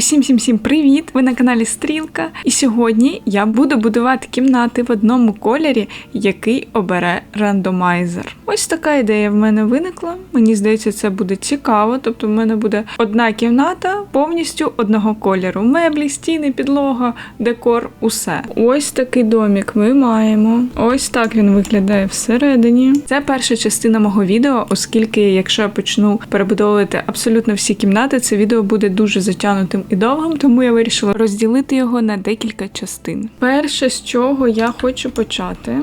Усім всім всім привіт! Ви на каналі Стрілка. І сьогодні я буду будувати кімнати в одному кольорі, який обере рандомайзер. Ось така ідея в мене виникла. Мені здається, це буде цікаво. Тобто, в мене буде одна кімната повністю одного кольору: меблі, стіни, підлога, декор, усе. Ось такий домік ми маємо. Ось так він виглядає всередині. Це перша частина мого відео, оскільки, якщо я почну перебудовувати абсолютно всі кімнати, це відео буде дуже затягнутим і довгим, тому я вирішила розділити його на декілька частин. Перше, з чого я хочу почати,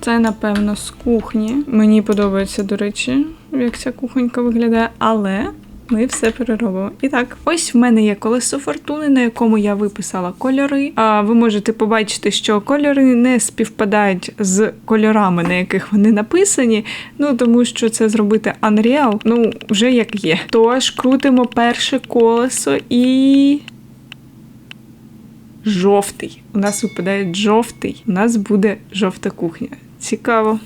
це напевно з кухні. Мені подобається, до речі, як ця кухонька виглядає, але. Ми все переробимо. І так, ось в мене є колесо фортуни, на якому я виписала кольори. А ви можете побачити, що кольори не співпадають з кольорами, на яких вони написані. Ну тому що це зробити Unreal, ну вже як є. Тож крутимо перше колесо і. Жовтий. У нас випадає жовтий. У нас буде жовта кухня. Цікаво.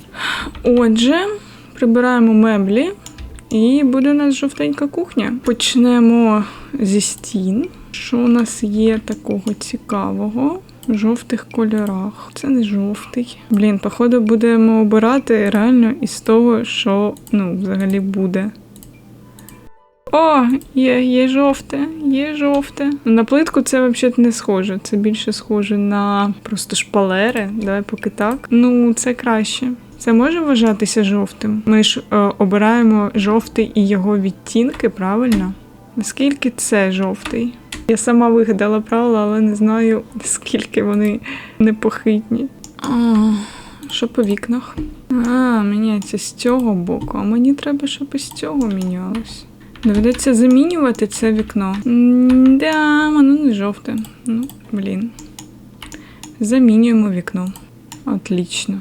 Отже, прибираємо меблі. І буде у нас жовтенька кухня. Почнемо зі стін. Що у нас є такого цікавого? В жовтих кольорах. Це не жовтий. Блін, походу, будемо обирати реально із того, що ну, взагалі буде. О, є, є жовте, є жовте. На плитку це взагалі не схоже. Це більше схоже на просто шпалери. Давай поки так. Ну, це краще. Це може вважатися жовтим? Ми ж е, обираємо жовтий і його відтінки, правильно? Наскільки це жовтий? Я сама вигадала правила, але не знаю, наскільки вони непохитні. А, що по вікнах? А, міняється з цього боку, а мені треба, щоб із цього мінялось. Доведеться замінювати це вікно. Да, воно не жовте. Ну, блін. Замінюємо вікно. Отлично.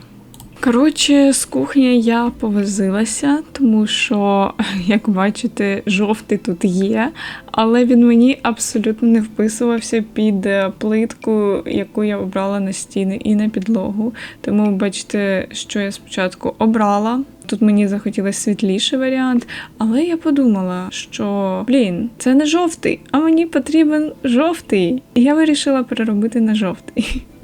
Коротше, з кухні я повозилася, тому що, як бачите, жовтий тут є, але він мені абсолютно не вписувався під плитку, яку я обрала на стіни і на підлогу. Тому бачите, що я спочатку обрала. Тут мені захотілося світліший варіант, але я подумала, що блін, це не жовтий, а мені потрібен жовтий. І я вирішила переробити на жовтий.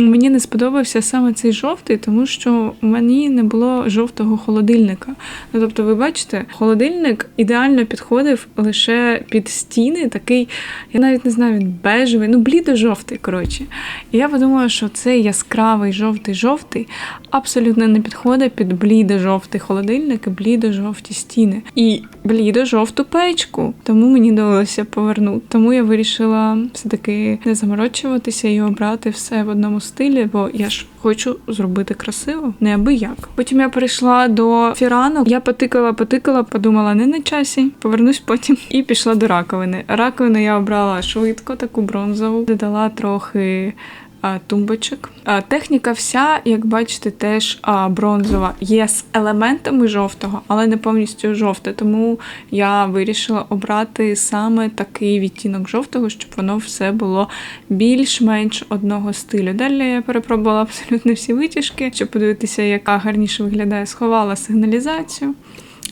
Мені не сподобався саме цей жовтий, тому що мені не було жовтого холодильника. Ну тобто, ви бачите, холодильник ідеально підходив лише під стіни, такий, я навіть не знаю, він бежевий, ну блідо-жовтий, коротше. І я подумала, що цей яскравий жовтий-жовтий абсолютно не підходить під блідо-жовтий холодильник і блідо-жовті стіни. І блідо-жовту печку. Тому мені довелося повернути. Тому я вирішила все-таки не заморочуватися і обрати все в одному стилі, бо я ж хочу зробити красиво, не аби як. Потім я перейшла до фіранок. Я потикала, потикала, подумала, не на часі, повернусь потім. І пішла до раковини. Раковину я обрала швидко, таку бронзову, додала трохи. Тумбочок. Техніка вся, як бачите, теж бронзова. Є з елементами жовтого, але не повністю жовте. Тому я вирішила обрати саме такий відтінок жовтого, щоб воно все було більш-менш одного стилю. Далі я перепробувала абсолютно всі витяжки, щоб подивитися, яка гарніше виглядає, сховала сигналізацію.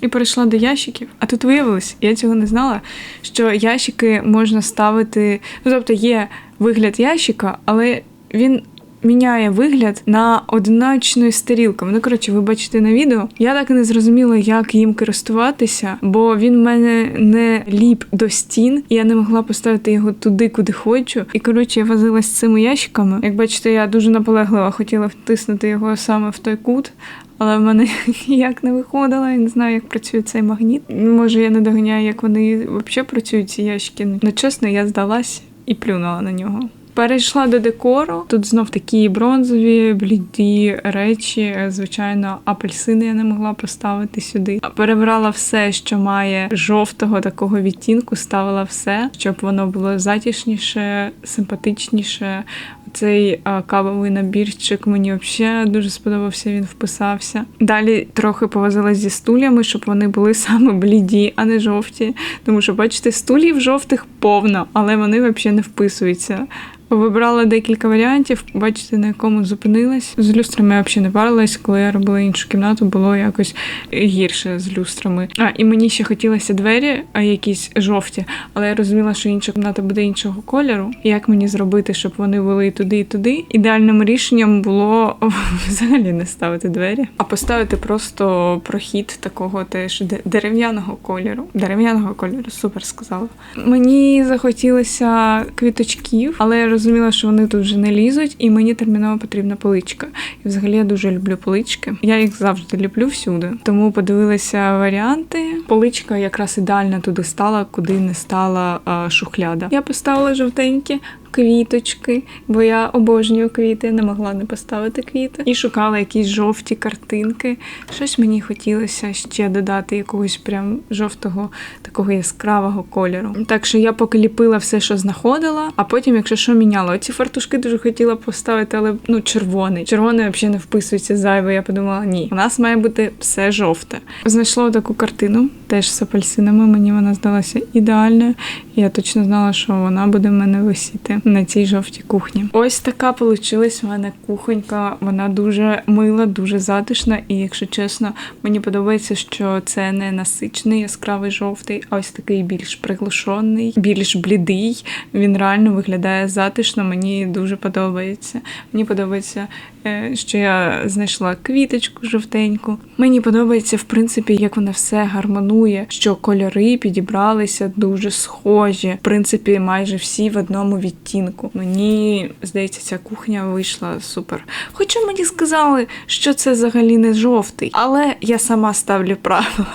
І перейшла до ящиків. А тут виявилось, я цього не знала, що ящики можна ставити. Ну, тобто є вигляд ящика, але він міняє вигляд на одиночною стерілками. Ну, коротше, ви бачите на відео. Я так і не зрозуміла, як їм користуватися, бо він в мене не ліп до стін, і я не могла поставити його туди, куди хочу. І коротше, я возилась цими ящиками. Як бачите, я дуже наполегливо хотіла втиснути його саме в той кут. Але в мене ніяк не виходило, я не знаю, як працює цей магніт. Може, я не доганяю, як вони взагалі працюють ці ящики. Ну, чесно, я здалась і плюнула на нього. Перейшла до декору. Тут знов такі бронзові, бліді речі. Звичайно, апельсини я не могла поставити сюди. Перебрала все, що має жовтого такого відтінку, ставила все, щоб воно було затішніше, симпатичніше. Цей а, кавовий набірчик мені взагалі дуже сподобався, він вписався. Далі трохи повозилась зі стулями, щоб вони були саме бліді, а не жовті. Тому що, бачите, стулів жовтих повно, але вони взагалі не вписуються Вибрала декілька варіантів, бачите, на якому зупинилась. З люстрами я взагалі не парилась, коли я робила іншу кімнату, було якось гірше з люстрами. А і мені ще хотілося двері, а якісь жовті, але я розуміла, що інша кімната буде іншого кольору. Як мені зробити, щоб вони були туди, і туди. Ідеальним рішенням було взагалі не ставити двері, а поставити просто прохід такого теж дерев'яного кольору. Дерев'яного кольору, супер сказала. Мені захотілося квіточків, але я розуміла, що вони тут вже не лізуть, і мені терміново потрібна поличка. І взагалі я дуже люблю полички. Я їх завжди люблю всюди. Тому подивилася варіанти. Поличка якраз ідеально туди стала, куди не стала шухляда. Я поставила жовтенькі. Квіточки, бо я обожнюю квіти, не могла не поставити квіти. І шукала якісь жовті картинки. Щось мені хотілося ще додати якогось прям жовтого, такого яскравого кольору. Так що я поки ліпила все, що знаходила, а потім, якщо що, міняла. Оці фартушки дуже хотіла поставити, але ну червоний. Червоний взагалі не вписується зайве. Я подумала, ні, у нас має бути все жовте. Знайшла таку картину, теж з апельсинами. Мені вона здалася ідеальною. Я точно знала, що вона буде в мене висіти на цій жовтій кухні. Ось така получилась в мене кухонька. Вона дуже мила, дуже затишна. І якщо чесно, мені подобається, що це не насичений яскравий жовтий, а ось такий більш приглушений, більш блідий. Він реально виглядає затишно. Мені дуже подобається. Мені подобається, е, що я знайшла квіточку жовтеньку. Мені подобається, в принципі, як воно все гармонує, що кольори підібралися дуже схожі. В принципі, майже всі в одному відтінку. Мені здається, ця кухня вийшла супер. Хоча мені сказали, що це взагалі не жовтий, але я сама ставлю правила.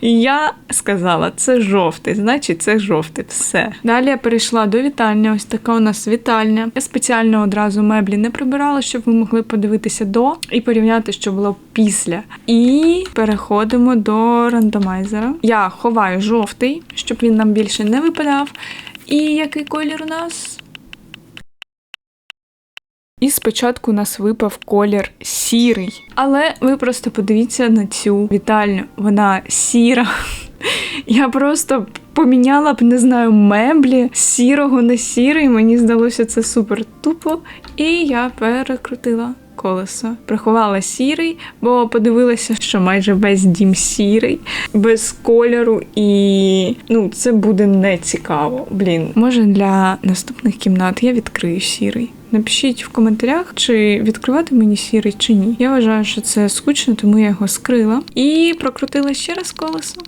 Я сказала, це жовтий, значить це жовтий. Все. Далі я перейшла до вітальні. Ось така у нас вітальня. Я спеціально одразу меблі не прибирала, щоб ви могли подивитися до і порівняти, що було після. І переходимо до рандомайзера. Я ховаю жовтий, щоб він нам більше не випадав. І який колір у нас? І спочатку нас випав колір сірий. Але ви просто подивіться на цю вітальню. Вона сіра. Я просто поміняла б, не знаю, меблі з сірого на сірий. Мені здалося це супер тупо. І я перекрутила колесо. Приховала сірий, бо подивилася, що майже весь дім сірий, без кольору, і ну, це буде не цікаво. Блін, може для наступних кімнат я відкрию сірий. Напишіть в коментарях, чи відкривати мені сірий чи ні. Я вважаю, що це скучно, тому я його скрила і прокрутила ще раз колесо.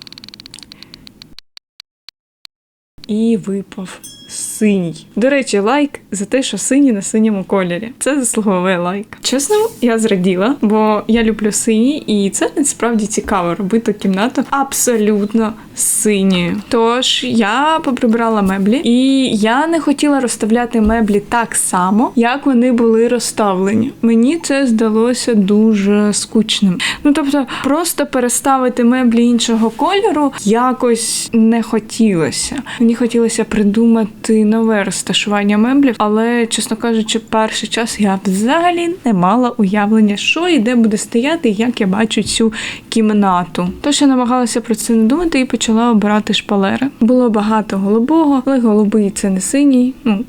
І випав синій. До речі, лайк за те, що синій на синьому кольорі. Це заслуговує лайк. Чесно, я зраділа, бо я люблю синій, і це насправді цікаво робити кімнату абсолютно синьою. Тож я поприбирала меблі, і я не хотіла розставляти меблі так само, як вони були розставлені. Мені це здалося дуже скучним. Ну тобто, просто переставити меблі іншого кольору якось не хотілося. Мені хотілося придумати нове розташування меблів, але, чесно кажучи, перший час я взагалі не мала уявлення, що і де буде стояти, як я бачу цю кімнату. Тож я намагалася про це не думати і почала обирати шпалери. Було багато голубого, але голубий це не синій. Ну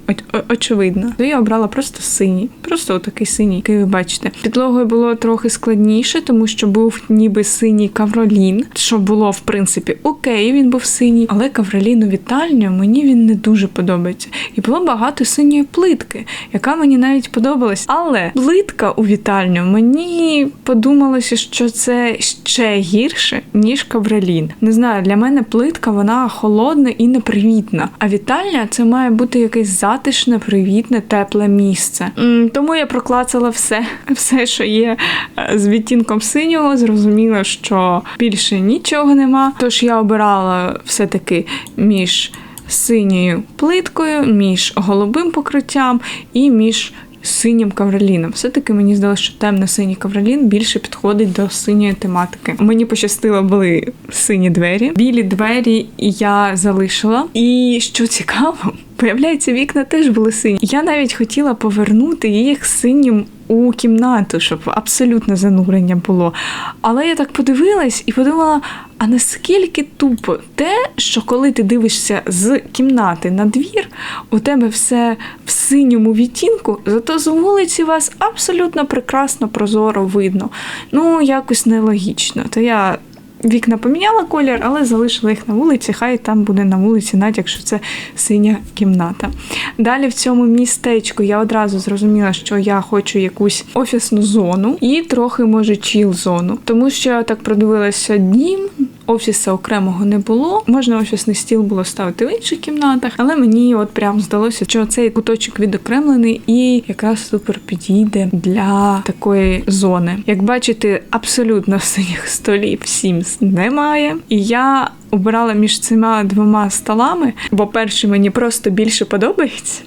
очевидно. То я обрала просто синій, просто отакий синій, який ви бачите. Підлогою було трохи складніше, тому що був ніби синій кавролін, що було в принципі окей, він був синій, але кавролін у вітальню мені він не дуже подобається. І було багато синьої плитки, яка мені навіть подобалась. Але плитка у вітальню мені подумалося, що це ще гірше, ніж кавролін. Не знаю, для мене плитка вона холодна і непривітна. А вітальня це має бути якесь затишне, привітне, тепле місце. Тому я проклацала все, все, що є е, з відтінком синього. Зрозуміла, що більше нічого нема. Тож я обирала все-таки між синьою плиткою, між голубим покриттям і між синім кавроліном. Все-таки мені здалося, що темно-синій кавролін більше підходить до синьої тематики. Мені пощастило були сині двері. Білі двері я залишила. І що цікаво, виявляється, вікна теж були сині. Я навіть хотіла повернути їх синім у кімнату, щоб абсолютно занурення було. Але я так подивилась і подумала: а наскільки тупо те, що коли ти дивишся з кімнати на двір, у тебе все в синьому відтінку, зато з вулиці вас абсолютно прекрасно прозоро видно. Ну, якось нелогічно. То я вікна поміняла колір, але залишила їх на вулиці. Хай там буде на вулиці, навіть якщо це синя кімната. Далі в цьому містечку я одразу зрозуміла, що я хочу якусь офісну зону і трохи, може, чіл зону. Тому що я так продивилася дім. Офіса окремого не було. Можна офісний стіл було ставити в інших кімнатах, але мені от прям здалося, що цей куточок відокремлений і якраз супер підійде для такої зони. Як бачите, абсолютно синіх столів Sims немає. І я обирала між цими двома столами, бо перший мені просто більше подобається,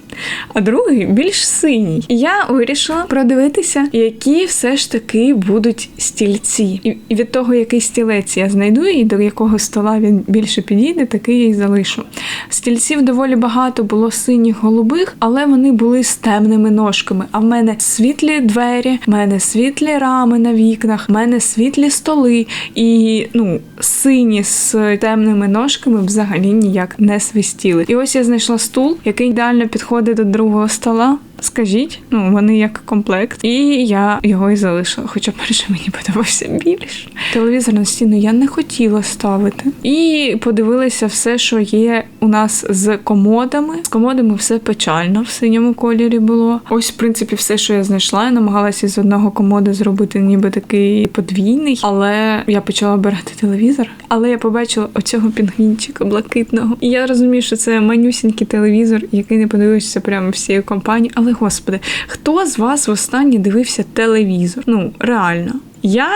а другий більш синій. І я вирішила продивитися, які все ж таки будуть стільці. І від того, який стілець я знайду і до якого стола він більше підійде, такий я й залишу. Стільців доволі багато було синіх голубих, але вони були з темними ножками. А в мене світлі двері, в мене світлі рами на вікнах, в мене світлі столи і ну, сині з темними ножками взагалі ніяк не свистіли. І ось я знайшла стул, який ідеально підходить до другого стола. Скажіть, ну вони як комплект, і я його і залишила. Хоча перше мені подобався більше. Телевізор на стіну я не хотіла ставити. І подивилася все, що є у нас з комодами. З комодами все печально в синьому кольорі було. Ось, в принципі, все, що я знайшла. Я намагалася з одного комоди зробити, ніби такий подвійний, але я почала обирати телевізор. Але я побачила оцього пінгвінчика блакитного. І я розумію, що це манюсінький телевізор, який не подивишся прямо всієї компанії. Але господи, хто з вас востаннє дивився телевізор? Ну реально, я.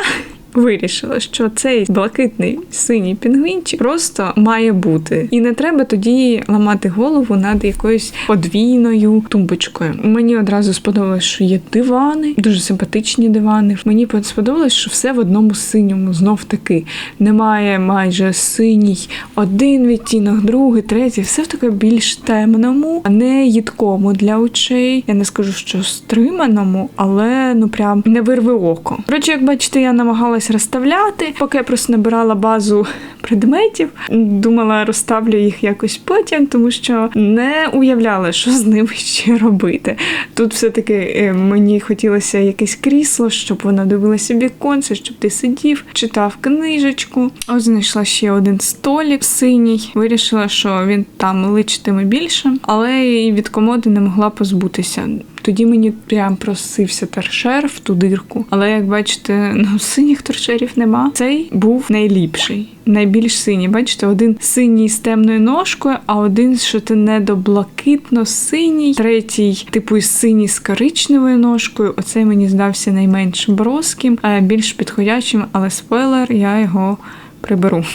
Вирішила, що цей блакитний синій пінгвінчик просто має бути, і не треба тоді ламати голову над якоюсь подвійною тумбочкою. Мені одразу сподобалось, що є дивани, дуже симпатичні дивани. Мені сподобалось, що все в одному синьому знов таки. Немає майже синій один відтінок, другий, третій, все в таке більш темному, а не їдкому для очей. Я не скажу, що стриманому, але ну прям не вирви око. Коротше, як бачите, я намагалася розставляти, поки я просто набирала базу предметів, думала, розставлю їх якось потім, тому що не уявляла, що з ними ще робити. Тут все-таки е, мені хотілося якесь крісло, щоб воно дивилося віконце, щоб ти сидів, читав книжечку. Ось знайшла ще один столік синій. Вирішила, що він там личитиме більше, але і від комоди не могла позбутися. Тоді мені прям просився торшер в ту дирку. Але як бачите, ну синіх торшерів нема. Цей був найліпший. Найбільш синій, бачите, один синій з темною ножкою, а один що ти недоблакитно синій, третій, типу, синій з коричневою ножкою. Оцей мені здався найменш броским, а більш підходячим, але спойлер, я його приберу.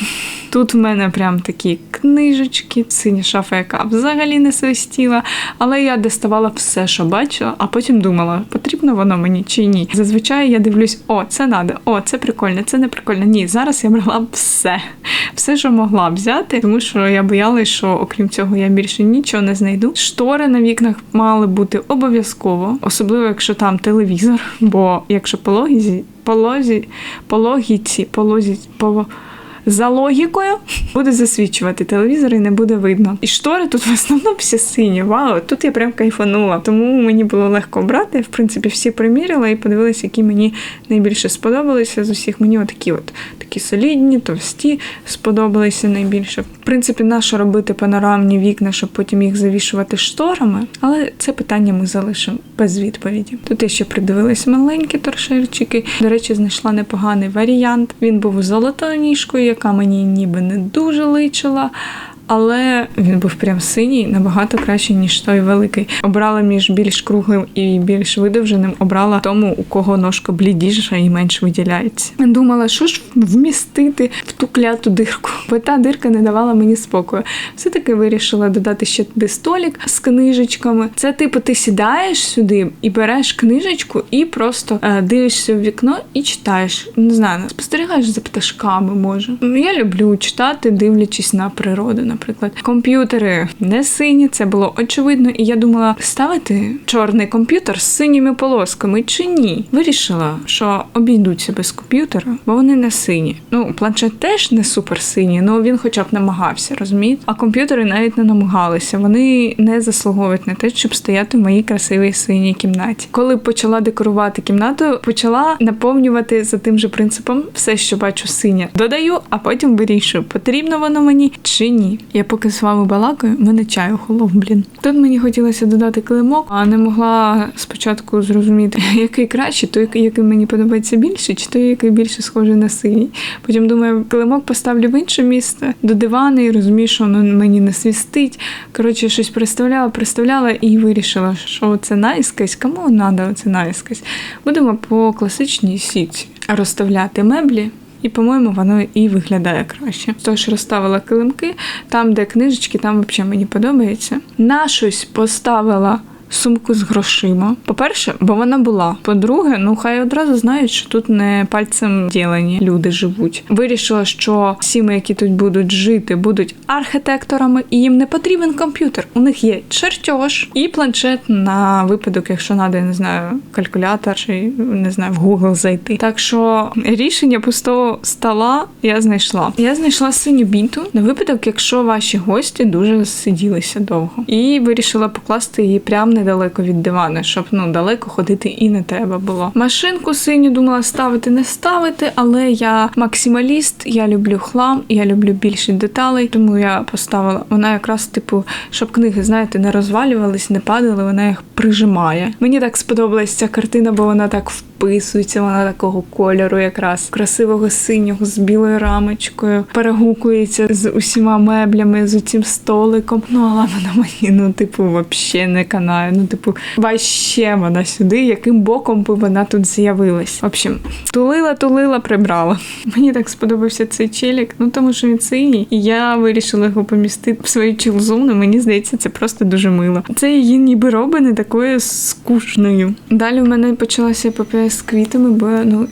Тут в мене прям такі книжечки, синя шафа, яка взагалі не свистіла. Але я доставала все, що бачила, а потім думала, потрібно воно мені чи ні. Зазвичай я дивлюсь, о, це надо, о, це прикольно, це не прикольно. Ні, зараз я брала все, все, що могла взяти, тому що я боялась, що окрім цього я більше нічого не знайду. Штори на вікнах мали бути обов'язково, особливо якщо там телевізор. Бо якщо по логізі, по лозі, по за логікою буде засвічувати телевізор і не буде видно. І штори тут в основному всі сині. Вау, тут я прям кайфанула. Тому мені було легко брати. В принципі, всі приміряла і подивилася, які мені найбільше сподобалися з усіх. Мені отакі от такі солідні, товсті сподобалися найбільше. В принципі, нащо робити панорамні вікна, щоб потім їх завішувати шторами, але це питання ми залишимо без відповіді. Тут я ще придивилась маленькі торшерчики. До речі, знайшла непоганий варіант. Він був золотою ніжкою, яка мені ніби не дуже личила. Але він був прям синій, набагато кращий, ніж той великий. Обрала між більш круглим і більш видовженим. Обрала тому, у кого ножка блідіша і менш виділяється. Думала, що ж вмістити в ту кляту дирку, бо та дирка не давала мені спокою. Все таки вирішила додати ще туди столік з книжечками. Це типу, ти сідаєш сюди і береш книжечку, і просто е, дивишся в вікно і читаєш. Не знаю, спостерігаєш за пташками, може. Я люблю читати, дивлячись на природу. Наприклад. Комп'ютери не сині, це було очевидно, і я думала, ставити чорний комп'ютер з синіми полосками чи ні. Вирішила, що обійдуться без комп'ютера, бо вони не сині. Ну, планшет теж не супер синій, але він хоча б намагався, розумієте? А комп'ютери навіть не намагалися. Вони не заслуговують на те, щоб стояти в моїй красивій синій кімнаті. Коли почала декорувати кімнату, почала наповнювати за тим же принципом все, що бачу синє, додаю, а потім вирішую, потрібно воно мені чи ні. Я поки з вами балакаю, мене чай охолов, блін. Тут мені хотілося додати килимок, а не могла спочатку зрозуміти, який краще, той, який мені подобається більше, чи той, який більше схожий на синій. Потім думаю, килимок поставлю в інше місце до дивана і розумію, що воно мені не свістить. Коротше, щось представляла, представляла і вирішила, що це наїскась, кому треба це наїскась. Будемо по класичній сітці розставляти меблі. І, по-моєму, воно і виглядає краще. Тож розставила килимки, там, де книжечки, там взагалі мені подобається. На щось поставила сумку з грошима. По-перше, бо вона була. По-друге, ну хай одразу знають, що тут не пальцем ділені люди живуть. Вирішила, що сіми, які тут будуть жити, будуть архітекторами, і їм не потрібен комп'ютер. У них є чертеж і планшет на випадок, якщо треба, я не знаю, калькулятор чи не знаю, в Google зайти. Так що рішення пустого стола я знайшла. Я знайшла синю бінту на випадок, якщо ваші гості дуже сиділися довго, і вирішила покласти її прямо недалеко від дивана, щоб ну далеко ходити і не треба було. Машинку синю думала ставити, не ставити, але я максималіст, я люблю хлам, я люблю більше деталей, тому я поставила. Вона якраз, типу, щоб книги, знаєте, не розвалювались, не падали, вона їх прижимає. Мені так сподобалась ця картина, бо вона так вписується, вона такого кольору, якраз красивого синього з білою рамочкою, перегукується з усіма меблями, з цим столиком. Ну, але вона мені, ну, типу, взагалі не канає. Ну, типу, ваще вона сюди, яким боком би вона тут з'явилась. В общем, тулила, тулила, прибрала. Мені так сподобався цей челік, ну тому що він синій, і я вирішила його помістити в свою чілзону. Мені здається, це просто дуже мило. Це її ніби робить не такою скучною. Далі в мене почалася епопея з квітами, бо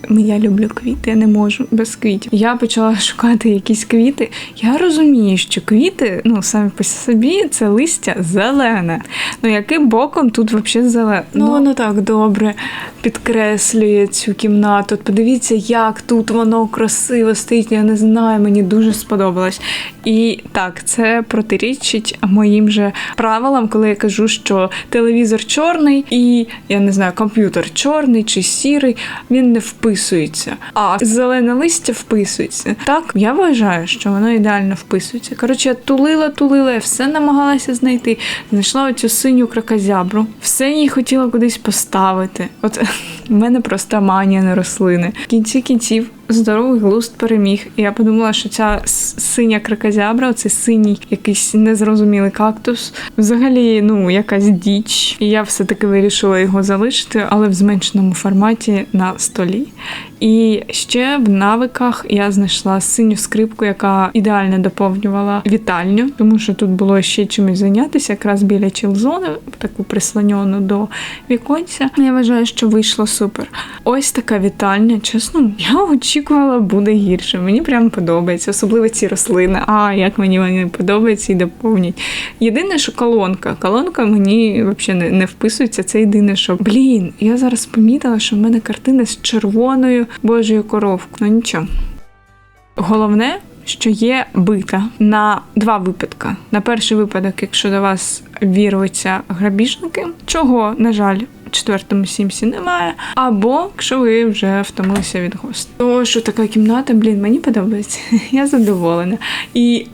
ну я люблю квіти, я не можу без квітів. Я почала шукати якісь квіти. Я розумію, що квіти, ну самі по собі, це листя зелене. Ну яким боком тут взагалі зелене? Ну воно так добре підкреслює цю кімнату. От Подивіться, як тут воно красиво стоїть. Я не знаю, мені дуже сподобалось. І так, це протирічить моїм же правилам, коли я кажу, що телевізор чорний і я не знаю, комп'ютер чорний чи сірий, він не вписується. А зелене листя вписується. Так, я вважаю, що воно ідеально вписується. Коротше, я тулила, тулила, я все намагалася знайти. Знайшла оцю синю кракозябру, все її хотіла кудись поставити. От в мене проста манія на рослини. В кінці кінців здоровий глузд переміг. І я подумала, що ця синя кракозябра, це синій якийсь незрозумілий кактус, взагалі, ну, якась діч. І я все-таки вирішила його залишити, але в зменшеному форматі на столі. І ще в навиках я знайшла синю скрипку, яка ідеально доповнювала вітальню, тому що тут було ще чимось зайнятися, якраз біля чілзони, таку прислоньону до віконця. Я вважаю, що вийшло супер. Ось така вітальня. Чесно, я очікувала, буде гірше. Мені прям подобається, особливо ці рослини. А як мені вони подобаються і доповнять. Єдине, що колонка. Колонка мені взагалі не, вписується. Це єдине, що блін, я зараз помітила, що в мене картина з червоною божою коровкою. Ну нічого. Головне, що є бита на два випадки. На перший випадок, якщо до вас вірвуться грабіжники, чого, на жаль, четвертому сімсі немає. Або якщо ви вже втомилися від гостей. То що така кімната, блін, мені подобається. Я задоволена. І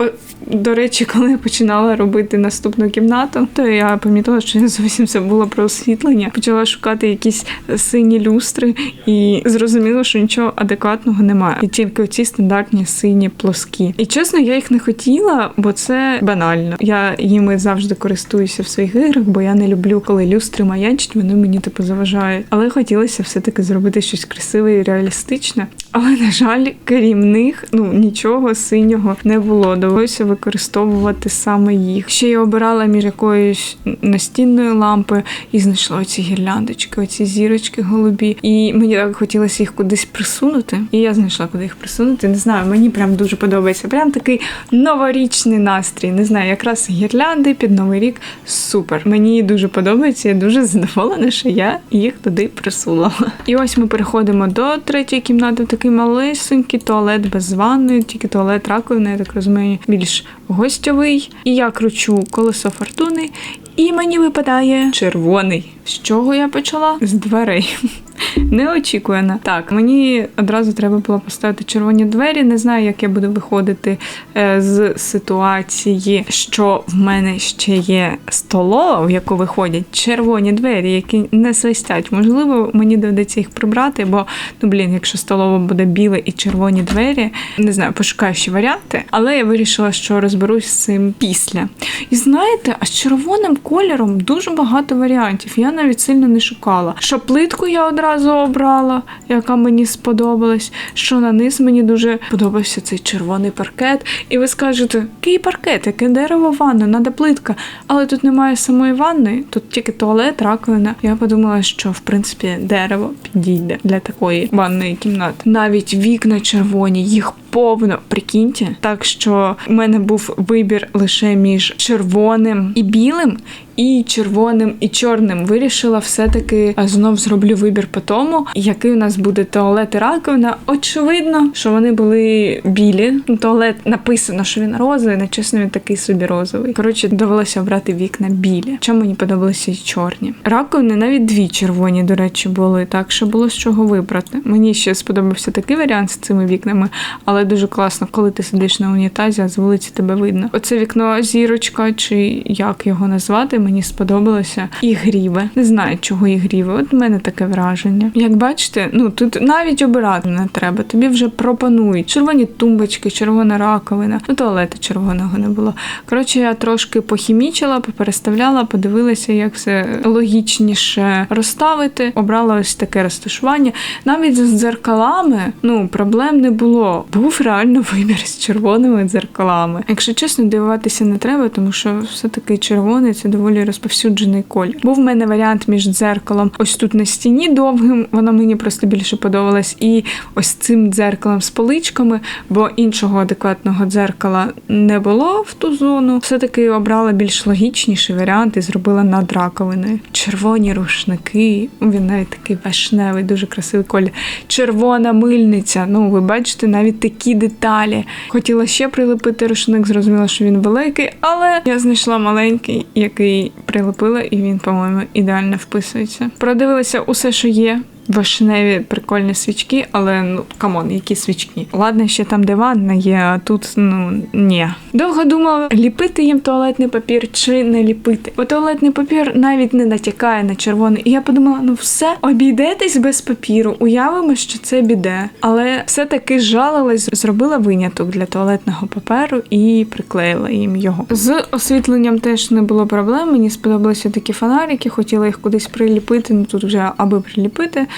до речі, коли я починала робити наступну кімнату, то я помітила, що я зовсім забула про освітлення. Почала шукати якісь сині люстри і зрозуміла, що нічого адекватного немає. І тільки оці стандартні сині плоскі. І чесно, я їх не хотіла, бо це банально. Я їми завжди користуюся в своїх іграх, бо я не люблю, коли люстри маячать, вони мені типу заважають. Але хотілося все-таки зробити щось красиве і реалістичне. Але, на жаль, крім них, ну нічого синього не було. Довелося використовувати саме їх. Ще я обирала між якоюсь настінною лампою і знайшла оці гірляндочки, оці зірочки голубі. І мені так хотілося їх кудись присунути. І я знайшла, куди їх присунути. Не знаю, мені прям дуже подобається. Прям такий новорічний настрій. Не знаю, якраз гірлянди під новий рік. Супер. Мені дуже подобається. Я дуже задоволена, я їх туди присунула. І ось ми переходимо до третьої кімнати. Такий малесенький туалет без ванни, тільки туалет раковина, я так розумію, більш гостьовий. І я кручу колесо фортуни, і мені випадає червоний. З чого я почала? З дверей. Неочікувано. Так, мені одразу треба було поставити червоні двері. Не знаю, як я буду виходити е, з ситуації, що в мене ще є столова, в яку виходять червоні двері, які не свистять. Можливо, мені доведеться їх прибрати, бо ну блін, якщо столова буде біле і червоні двері, не знаю, пошукаю ще варіанти, але я вирішила, що розберусь з цим після. І знаєте, а з червоним кольором дуже багато варіантів. Я навіть сильно не шукала. Що плитку я одразу обрала, яка мені сподобалась. Що на низ мені дуже подобався цей червоний паркет. І ви скажете, який паркет, яке дерево ванна, надо плитка. Але тут немає самої ванни, тут тільки туалет, раковина. Я подумала, що в принципі дерево підійде для такої ванної кімнати. Навіть вікна червоні, їх повно, прикиньте. Так що в мене був вибір лише між червоним і білим. І червоним і чорним вирішила все-таки знов зроблю вибір по тому, який у нас буде туалет і раковина. Очевидно, що вони були білі. Ну, Туалет написано, що він розовий, не чесно, він такий собі розовий. Коротше, довелося обрати вікна білі. Чому мені подобалися і чорні. Раковини навіть дві червоні, до речі, були, так що було з чого вибрати. Мені ще сподобався такий варіант з цими вікнами, але дуже класно, коли ти сидиш на унітазі, а з вулиці тебе видно. Оце вікно зірочка, чи як його назвати, мені сподобалося. Ігріве. Не знаю, чого ігріве. От в мене таке враження. Як бачите, ну тут навіть обирати не треба. Тобі вже пропонують червоні тумбочки, червона раковина. Ну, туалету червоного не було. Коротше, я трошки похімічила, попереставляла, подивилася, як все логічніше розставити. Обрала ось таке розташування. Навіть з дзеркалами ну проблем не було. Був реально вибір з червоними дзеркалами. Якщо чесно, дивуватися не треба, тому що все-таки червоний це доволі розповсюджений колір. Був в мене варіант між дзеркалом, ось тут на стіні довгим, воно мені просто більше подобалось, і ось цим дзеркалом з поличками, бо іншого адекватного дзеркала не було в ту зону. Все-таки обрала більш логічніший варіант і зробила над раковиною. Червоні рушники, він навіть такий вишневий, дуже красивий колір. Червона мильниця. Ну, ви бачите, навіть такі деталі. Хотіла ще прилепити рушник, зрозуміла, що він великий, але я знайшла маленький, який прилепила, і він, по-моєму, ідеально вписується. Продивилася усе, що є. Вишневі прикольні свічки, але ну камон, які свічки. Ладно, ще там де ванна є, а тут ну ні. Довго думала, ліпити їм туалетний папір чи не ліпити. Бо туалетний папір навіть не натякає на червоний. І я подумала, ну все, обійдетесь без папіру, уявимо, що це біде. Але все-таки жалилась, зробила виняток для туалетного паперу і приклеїла їм його. З освітленням теж не було проблем. Мені сподобалися такі фонарики, хотіла їх кудись приліпити. Ну тут вже аби приліпити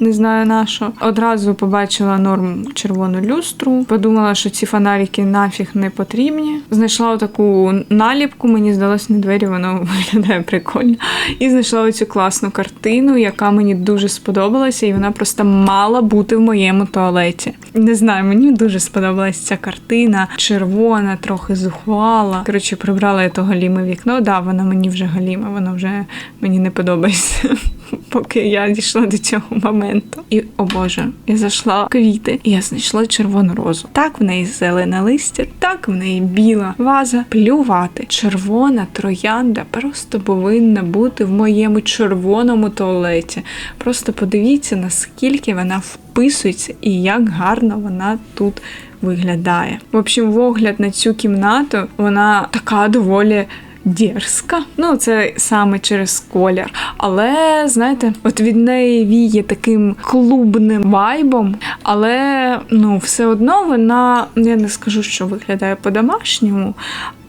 не знаю на що. Одразу побачила норм червону люстру. Подумала, що ці фонарики нафіг не потрібні. Знайшла таку наліпку, мені здалось на двері, воно виглядає прикольно. І знайшла оцю класну картину, яка мені дуже сподобалася, і вона просто мала бути в моєму туалеті. Не знаю, мені дуже сподобалася ця картина. Червона, трохи зухвала. Коротше, прибрала я то галіме вікно. Да, воно мені вже галіме, воно вже мені не подобається. Поки я дійшла до цього моменту. І о Боже, я зайшла квіти, і я знайшла червону розу. Так в неї зелене листя, так в неї біла ваза. Плювати. Червона троянда просто повинна бути в моєму червоному туалеті. Просто подивіться, наскільки вона вписується і як гарно вона тут. Виглядає. В общем, погляд на цю кімнату, вона така доволі дерзка. Ну, це саме через колір. Але знаєте, от від неї віє таким клубним вайбом. Але ну, все одно вона, я не скажу, що виглядає по-домашньому.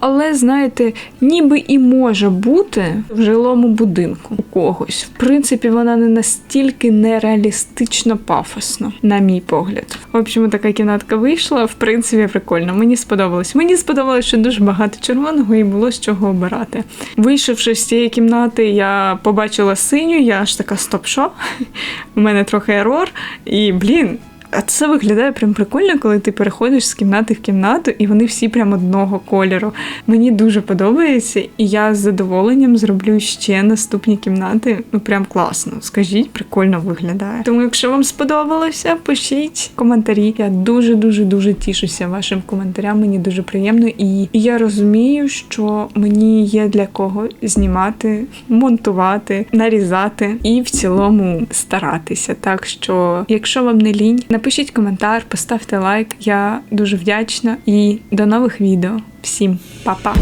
Але знаєте, ніби і може бути в жилому будинку у когось. В принципі, вона не настільки нереалістично пафосно, на мій погляд. В общем, така кімнатка вийшла. В принципі, прикольно. Мені сподобалось. Мені сподобалось, що дуже багато червоного і було з чого обирати. Вийшовши з цієї кімнати, я побачила синю, я аж така стоп-що. У мене трохи ерор. І блін. А це виглядає прям прикольно, коли ти переходиш з кімнати в кімнату, і вони всі прям одного кольору. Мені дуже подобається, і я з задоволенням зроблю ще наступні кімнати. Ну прям класно. Скажіть, прикольно виглядає. Тому, якщо вам сподобалося, пишіть коментарі. Я дуже дуже дуже тішуся вашим коментарям. Мені дуже приємно, і я розумію, що мені є для кого знімати, монтувати, нарізати і в цілому старатися. Так що, якщо вам не лінь, напишіть коментар, поставте лайк. Я дуже вдячна і до нових відео. Всім па-па!